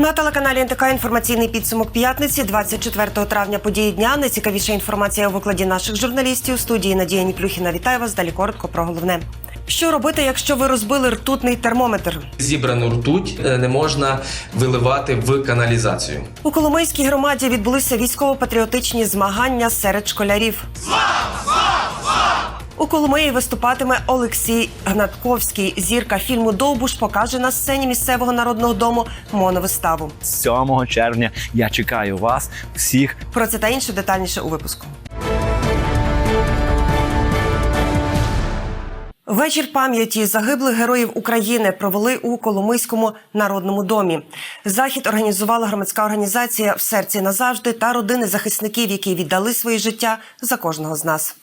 На телеканалі НТК інформаційний підсумок п'ятниці, 24 травня. Події дня. Найцікавіша інформація у викладі наших журналістів. У студії Надія Ніплюхіна. Вітаю вас. Далі коротко про головне. Що робити, якщо ви розбили ртутний термометр? Зібрану ртуть е, не можна виливати в каналізацію. У Коломийській громаді відбулися військово-патріотичні змагання серед школярів. У Коломиї виступатиме Олексій Гнатковський. Зірка фільму Довбуш покаже на сцені місцевого народного дому моновиставу. 7 червня я чекаю вас всіх Про це та інше детальніше у випуску. Вечір пам'яті загиблих героїв України провели у Коломийському народному домі. Захід організувала громадська організація в серці назавжди та родини захисників, які віддали своє життя за кожного з нас.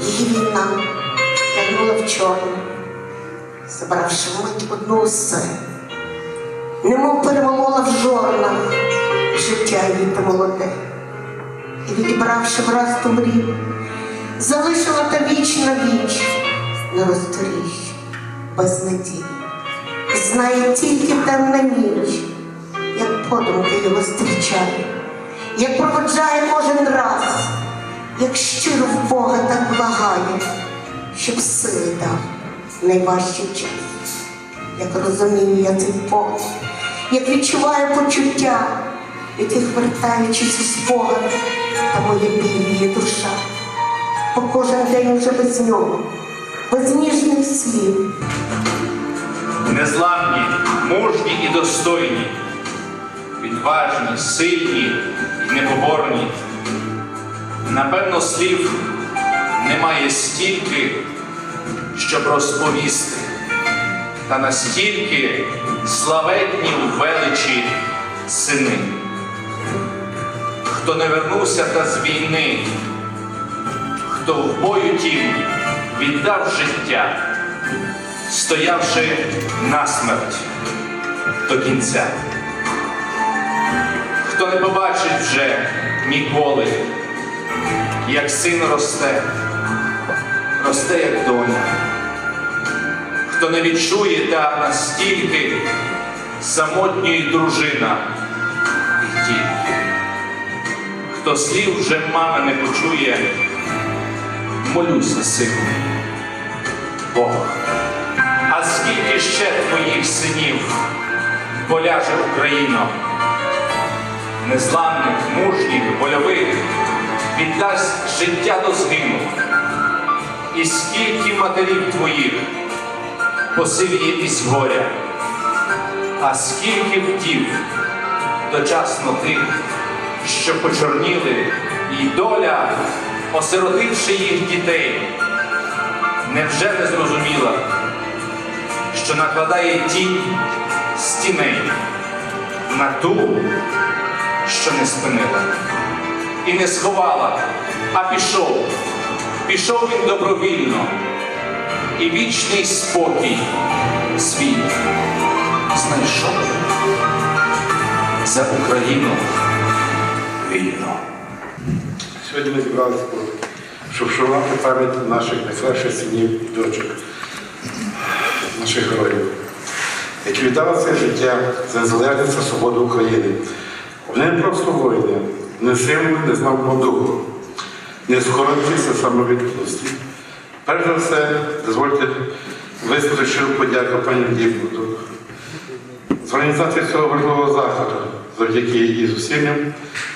Її війна в чорне, забравши мить одну сил. Немов перемолола в жорнах життя її те молоде. І відібравши враз ту мрію, залишила та віч на віч на розторіжжі, без надії. Знає тільки темна ніч, як подумки його зустрічає, як проводжає кожен раз як щиро в Бога так благає, щоб сили дав найважчий час, як розумію я цей Бог, як відчуваю почуття, яких вертаючись у спогад, та моє біліє душа, бо кожен день уже без нього, без ніжних слів. незламні, мужні і достойні, відважні, сильні і непоборні. Напевно, слів немає стільки, щоб розповісти, та настільки славетні у величі сини. Хто не вернувся та з війни, хто в бою тім віддав життя стоявши насмерть до кінця. Хто не побачить вже ніколи, як син росте, росте, як доня, хто не відчує та настільки самотньої дружина і тільки, хто слів вже мами не почує, молюся, сину, Бога. А скільки ще твоїх синів поляже Україно, незламних, мужніх, вольових, віддасть життя до згину, і скільки матерів твоїх посивіє із горя, а скільки вдів дочасно тих, що почорніли, і доля, осиротивши їх дітей, невже не зрозуміла? що накладає тінь стіней на ту, що не спинила, і не сховала, а пішов, пішов він добровільно, і вічний спокій свій знайшов за Україну вільно. Сьогодні ми зібралися, щоб вшанувати пам'ять наших найкращих синів і дочок, наших героїв, які віддали своє життя за незалежність та свободу України. Вони просто воїни, не символи незламного духу, не скоротитися самовідданості. Перш за все, дозвольте щиру подяку пані Дівбуду з організації цього важливого заходу, завдяки її зусиллям,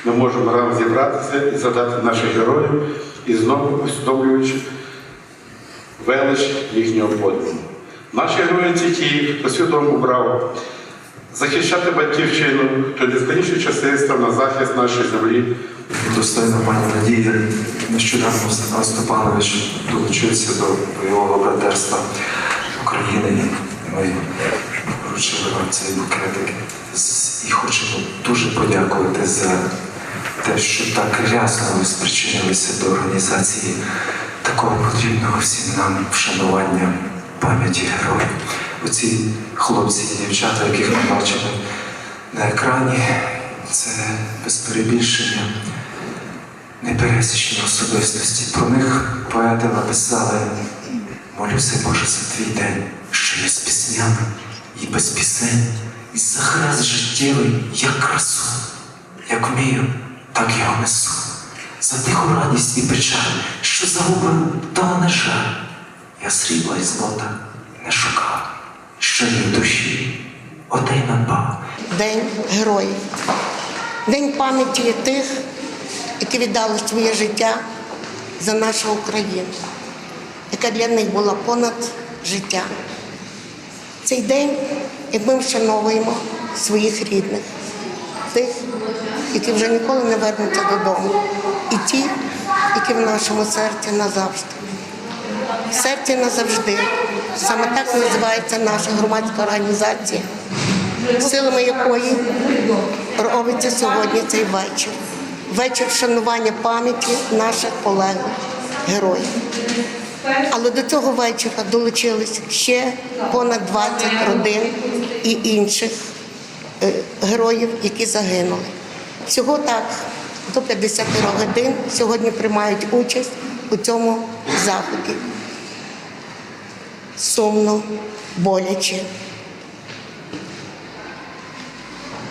ми можемо разом зібратися і згадати наших героїв і знову усвідомлюючи велич їхнього подвигу. Наші герої це ті, хто свідомо брав захищати батьківщину, хто нескончі часи на захист нашої землі. Достойна пані Надія нещодавно Степан Степанович долучився до бойового братерства України. Ми вручили вам цей букетик і хочемо дуже подякувати за те, що так рясно ви спричинилися до організації такого потрібного всім нам вшанування пам'яті героїв. Оці хлопці і дівчата, яких ми бачили на екрані, це без перебільшення непересічні особистості. Про них поети написали Молюся, Боже, за твій день, що є з піснями і без пісень, І захрест життєвий, як красу, як вмію, так його несу. За тиху радість і печаль, що загубив, того не жаль. Я срібла і злота не шукав, що є в душі, оте й надбав. День героїв, день пам'яті тих, які віддали своє життя за нашу Україну, яка для них була понад життя. Цей день, як ми вшановуємо своїх рідних, тих, які вже ніколи не вернуться додому, і ті, які в нашому серці назавжди. В серці назавжди. Саме так називається наша громадська організація силами якої робиться сьогодні цей вечір. Вечір вшанування пам'яті наших полеглих героїв. Але до цього вечора долучились ще понад 20 родин і інших е, героїв, які загинули. Всього так до 50 годин сьогодні приймають участь у цьому заході. Сумно, боляче.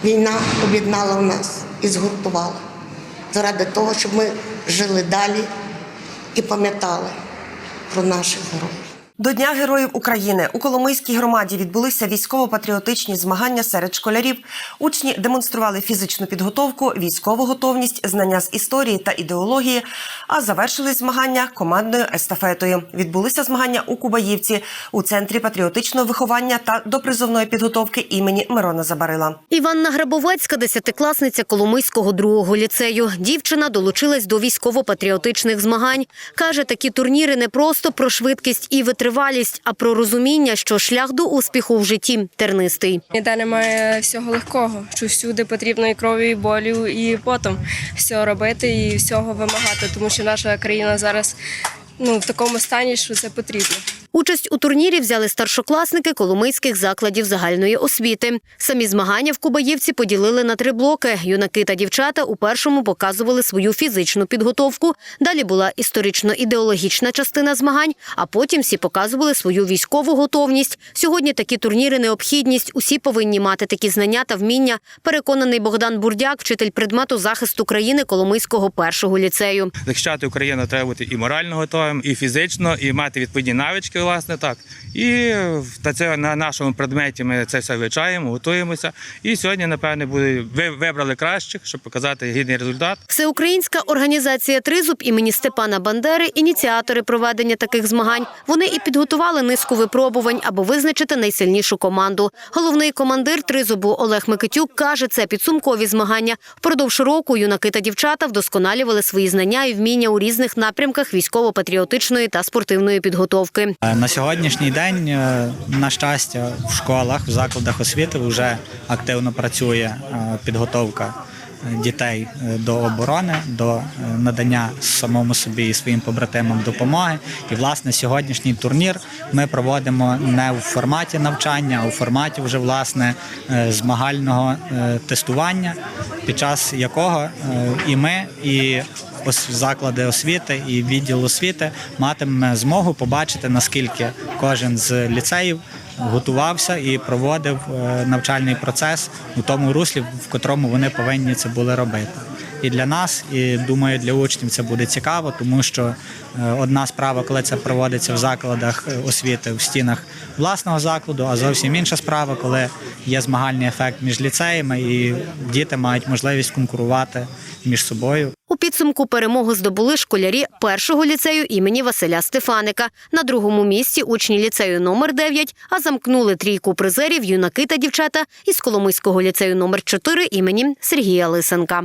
Війна об'єднала в нас і згуртувала заради того, щоб ми жили далі і пам'ятали про наших героїв. До Дня Героїв України у Коломийській громаді відбулися військово-патріотичні змагання серед школярів. Учні демонстрували фізичну підготовку, військову готовність, знання з історії та ідеології. А завершили змагання командною естафетою. Відбулися змагання у Кубаївці у центрі патріотичного виховання та допризовної підготовки імені Мирона Забарила. Іванна Грабовецька, десятикласниця Коломийського другого ліцею. Дівчина долучилась до військово-патріотичних змагань. Каже, такі турніри не просто про швидкість і витривалість, а про розуміння, що шлях до успіху в житті тернистий. Ніде немає всього легкого, що всюди потрібно і крові, і болю, і потом все робити і всього вимагати, тому що наша країна зараз ну в такому стані, що це потрібно. Участь у турнірі взяли старшокласники коломийських закладів загальної освіти. Самі змагання в Кубаївці поділили на три блоки. Юнаки та дівчата у першому показували свою фізичну підготовку. Далі була історично-ідеологічна частина змагань, а потім всі показували свою військову готовність. Сьогодні такі турніри необхідність. Усі повинні мати такі знання та вміння. Переконаний Богдан Бурдяк, вчитель предмету захисту країни Коломийського першого ліцею. захищати Україну треба бути і морально готовим, і фізично, і мати відповідні навички, власне, так. І та це на нашому предметі ми це все вивчаємо, готуємося. І сьогодні, напевне, буде ви вибрали кращих, щоб показати гідний результат. Всеукраїнська організація Тризуб імені Степана Бандери ініціатори проведення таких змагань. Вони і підготували низку випробувань, аби визначити найсильнішу команду. Головний командир Тризубу Олег Микитюк каже, це підсумкові змагання. Впродовж року юнаки та дівчата вдосконалювали свої знання і вміння у різних напрямках військово-патріотичної та спортивної підготовки. Е, На сьогоднішній день, е, на щастя, в школах, в закладах освіти вже активно працює е, підготовка дітей до оборони, до надання самому собі і своїм побратимам допомоги. І власне сьогоднішній турнір ми проводимо не у форматі навчання, а у форматі вже власне змагального тестування, під час якого і ми, і заклади освіти і відділ освіти матиме змогу побачити, наскільки кожен з ліцеїв готувався і проводив е, навчальний процес у тому руслі, в котрому вони повинні це були робити. І для нас, і думаю, для учнів це буде цікаво, тому що е, одна справа, коли це проводиться в закладах е, освіти в стінах власного закладу, а зовсім інша справа, коли є змагальний ефект між ліцеями, і діти мають можливість конкурувати між собою. У підсумку перемогу здобули школярі першого ліцею імені Василя Стефаника. На другому місці учні ліцею номер 9, а замкнули трійку призерів юнаки та дівчата із Коломийського ліцею номер 4 імені Сергія Лисенка.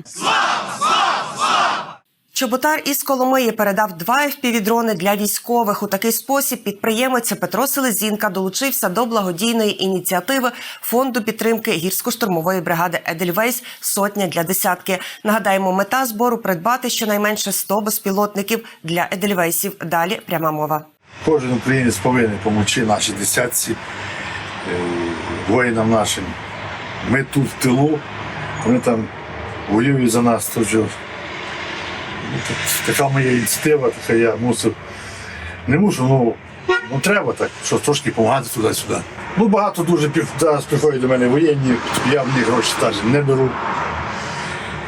Чоботар із Коломиї передав два FPV-дрони для військових. У такий спосіб підприємець Петро Селезінка долучився до благодійної ініціативи фонду підтримки гірсько-штурмової бригади Едельвейс Сотня для десятки. Нагадаємо, мета збору придбати щонайменше 100 безпілотників для Едельвейсів. Далі пряма мова. Кожен українець повинен допомогти нашій десятці, е, воїнам нашим. Ми тут в тилу, вони там воюють за нас. Тож, така моя ініціатива, така я мусив. Не мушу, ну Ну треба так, що трошки допомагати туди-сюди. Ну багато дуже зараз приходять до мене воєнні, я в них гроші теж не беру.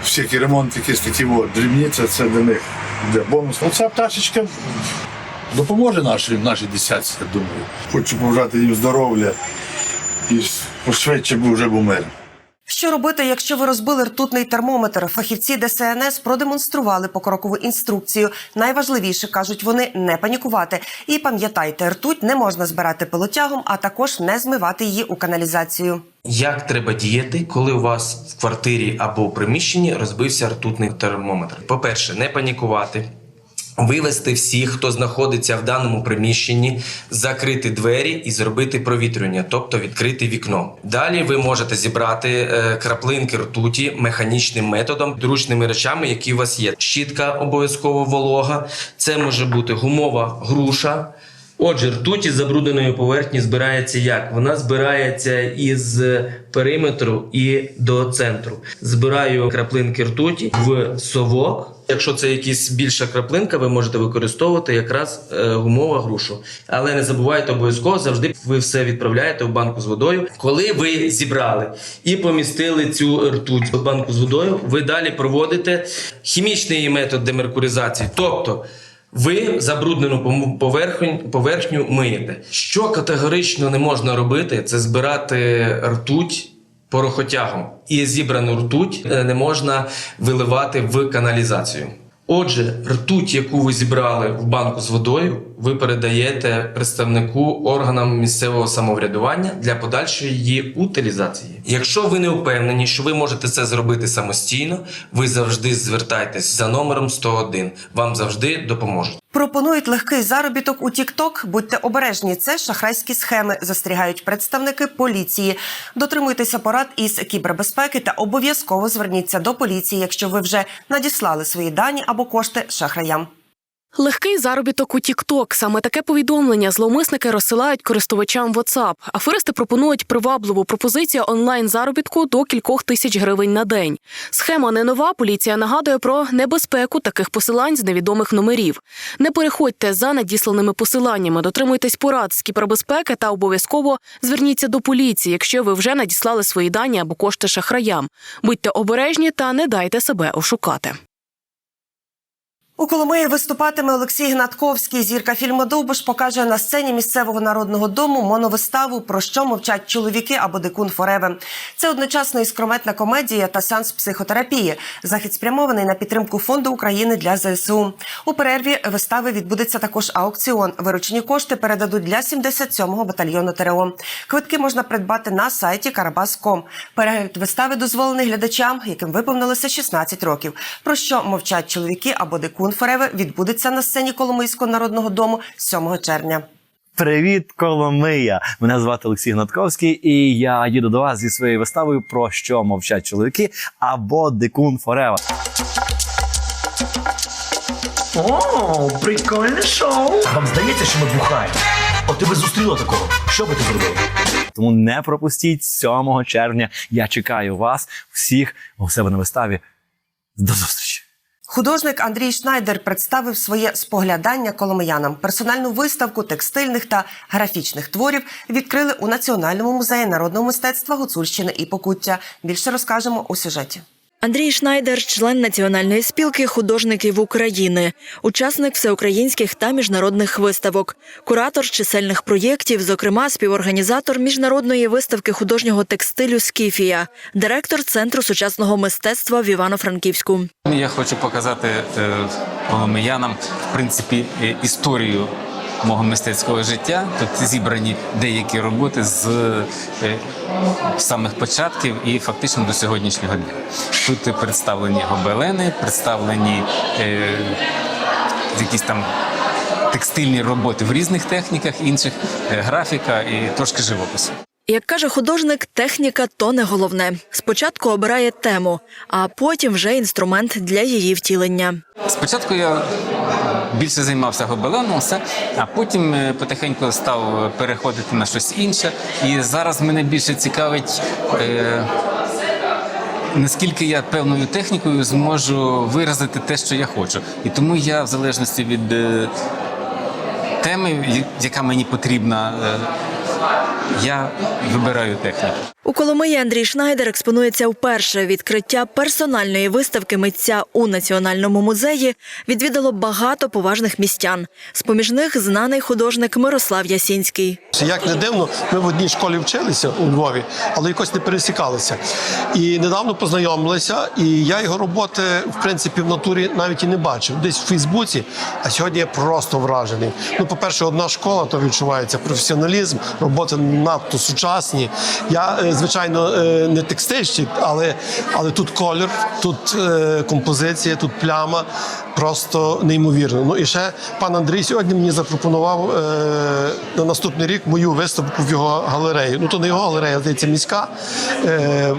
Всякі ремонти, якісь такі от, дрібні, це, це для них де бонус. Ну ця пташечка допоможе нашій, нашій десятці, я думаю. Хочу побажати їм здоров'я і пошвидше був вже був мир. Що робити, якщо ви розбили ртутний термометр? Фахівці ДСНС продемонстрували покрокову інструкцію. Найважливіше кажуть вони не панікувати. І пам'ятайте, ртуть не можна збирати пилотягом, а також не змивати її у каналізацію. Як треба діяти, коли у вас в квартирі або у приміщенні розбився ртутний термометр? По-перше, не панікувати. Вивести всіх, хто знаходиться в даному приміщенні, закрити двері і зробити провітрювання, тобто відкрити вікно. Далі ви можете зібрати е, краплинки ртуті механічним методом, зручними речами, які у вас є. Щітка обов'язково волога. Це може бути гумова груша. Отже, ртуть із забрудненої поверхні збирається як? Вона збирається із периметру і до центру. Збираю краплинки ртуті в совок. Якщо це якась більша краплинка, ви можете використовувати якраз е, гумову грушу. Але не забувайте обов'язково завжди ви все відправляєте в банку з водою. Коли ви зібрали і помістили цю ртуть в банку з водою, ви далі проводите хімічний метод демеркуризації. Тобто ви забруднену поверхню, поверхню миєте. Що категорично не можна робити, це збирати ртуть порохотягом. І зібрану ртуть е, не можна виливати в каналізацію. Отже, ртуть, яку ви зібрали в банку з водою, ви передаєте представнику органам місцевого самоврядування для подальшої її утилізації. Якщо ви не впевнені, що ви можете це зробити самостійно, ви завжди звертайтесь за номером 101. Вам завжди допоможуть. Пропонують легкий заробіток у Тікток. Будьте обережні, це шахрайські схеми, застерігають представники поліції. Дотримуйтеся порад із кібербезпеки та обов'язково зверніться до поліції, якщо ви вже надіслали свої дані або кошти шахраям. Легкий заробіток у TikTok. Саме таке повідомлення зловмисники розсилають користувачам WhatsApp. Аферисти пропонують привабливу пропозицію онлайн заробітку до кількох тисяч гривень на день. Схема не нова. Поліція нагадує про небезпеку таких посилань з невідомих номерів. Не переходьте за надісланими посиланнями, дотримуйтесь порад з кібербезпеки та обов'язково зверніться до поліції, якщо ви вже надіслали свої дані або кошти шахраям. Будьте обережні та не дайте себе ошукати. У Коломиї виступатиме Олексій Гнатковський. Зірка фільму Довбиш покаже на сцені місцевого народного дому моновиставу про що мовчать чоловіки або дикун Фореве. Це одночасно іскрометна комедія та сеанс психотерапії. Захід спрямований на підтримку фонду України для ЗСУ. У перерві вистави відбудеться також аукціон. Виручені кошти передадуть для 77-го батальйону ТРО. Квитки можна придбати на сайті Карабас.ком. Перегляд вистави дозволений глядачам, яким виповнилося 16 років. Про що мовчать чоловіки або дикун Фореве відбудеться на сцені Коломийського народного дому 7 червня. Привіт, Коломия! Мене звати Олексій Гнатковський, і я їду до вас зі своєю виставою про що мовчать чоловіки або Дикун Форева. О, прикольне шоу. Вам здається, що ми бухаємо? От ти би зустріла такого. Що би ти зробив? Тому не пропустіть 7 червня. Я чекаю вас всіх у себе на виставі. До зустрічі! Художник Андрій Шнайдер представив своє споглядання коломиянам. Персональну виставку текстильних та графічних творів відкрили у Національному музеї народного мистецтва Гуцульщини і Покуття. Більше розкажемо у сюжеті. Андрій Шнайдер, член Національної спілки художників України, учасник всеукраїнських та міжнародних виставок, куратор чисельних проєктів, зокрема співорганізатор міжнародної виставки художнього текстилю Скіфія, директор Центру сучасного мистецтва в Івано-Франківську. Я хочу показати е, в принципі е, історію мого мистецького життя. Тут зібрані деякі роботи з е, самих початків і фактично до сьогоднішнього дня. Тут представлені гобелени, представлені е, якісь там. Текстильні роботи в різних техніках, інших е, графіка і трошки живопису. Як каже художник, техніка то не головне. Спочатку обирає тему, а потім вже інструмент для її втілення. Спочатку я більше займався гобеленом, все, а потім е, потихеньку став переходити на щось інше. І зараз мене більше цікавить. Е- Наскільки я певною технікою зможу виразити те, що я хочу, і тому я, в залежності від е, теми, яка мені потрібна, е, я вибираю техніку. У Коломиї Андрій Шнайдер експонується вперше. Відкриття персональної виставки митця у національному музеї відвідало багато поважних містян. З поміж них знаний художник Мирослав Ясінський. Як не дивно, ми в одній школі вчилися у Львові, але якось не пересікалися. І недавно познайомилися, і я його роботи, в принципі, в натурі навіть і не бачив. Десь в Фейсбуці, а сьогодні я просто вражений. Ну, по-перше, одна школа, то відчувається професіоналізм, роботи надто сучасні. Я, е, звичайно, е, не текстильщик, але, але тут колір, тут е, композиція, тут пляма. Просто неймовірно. Ну і ще пан Андрій сьогодні мені запропонував е, на наступний рік мою виставку в його галереї. Ну то не його галерея, здається, міська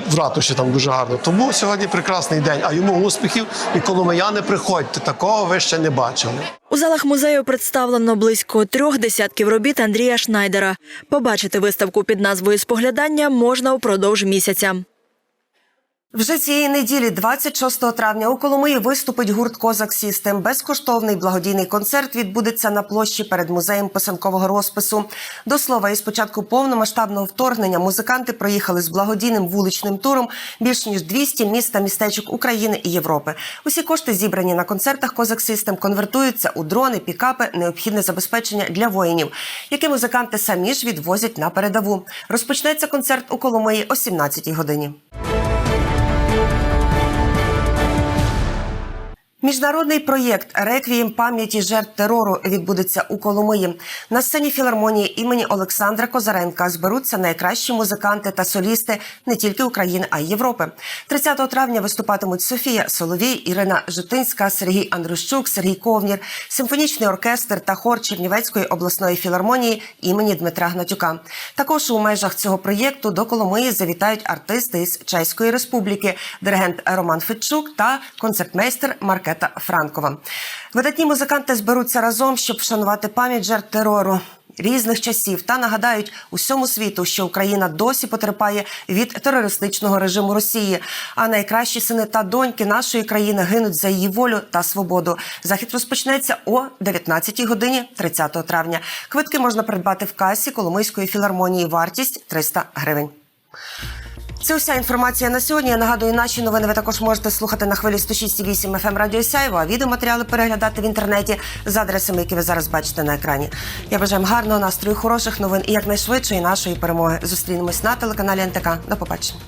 в ратуші там дуже гарно. Тому сьогодні прекрасний день. А йому успіхів і коломияни приходьте. Такого ви ще не бачили. У залах музею представлено близько трьох десятків робіт Андрія Шнайдера. Побачити виставку під назвою Споглядання можна упродовж місяця. Вже цієї неділі, 26 травня, у Коломиї виступить гурт Козак Сістем. Безкоштовний благодійний концерт відбудеться на площі перед музеєм писанкового розпису. До слова, із початку повномасштабного вторгнення музиканти проїхали з благодійним вуличним туром більш ніж 200 міст та містечок України і Європи. Усі кошти, зібрані на концертах Козак Сістем, конвертуються у дрони, пікапи, необхідне забезпечення для воїнів, які музиканти самі ж відвозять на передову. Розпочнеться концерт у Коломиї о 17 годині. Міжнародний проєкт Реквієм пам'яті жертв терору відбудеться у Коломиї. На сцені філармонії імені Олександра Козаренка зберуться найкращі музиканти та солісти не тільки України, а й Європи. 30 травня виступатимуть Софія Соловій, Ірина Житинська, Сергій Андрущук, Сергій Ковнір, симфонічний оркестр та хор Чернівецької обласної філармонії імені Дмитра Гнатюка. Також у межах цього проєкту до Коломиї завітають артисти із Чеської Республіки, диригент Роман Федчук та концертмейстер Маркета Франкова. Видатні музиканти зберуться разом, щоб вшанувати пам'ять жертв терору. Різних часів та нагадають усьому світу, що Україна досі потерпає від терористичного режиму Росії. А найкращі сини та доньки нашої країни гинуть за її волю та свободу. Захід розпочнеться о 19 годині 30 травня. Квитки можна придбати в касі Коломийської філармонії. Вартість 300 гривень. Це вся інформація на сьогодні. Я нагадую, наші новини ви також можете слухати на хвилі 106,8 FM Радіо Сяйво, а відеоматеріали переглядати в інтернеті за адресами, які ви зараз бачите на екрані. Я бажаю гарного настрою, хороших новин і якнайшвидшої нашої перемоги. Зустрінемось на телеканалі НТК. До побачення.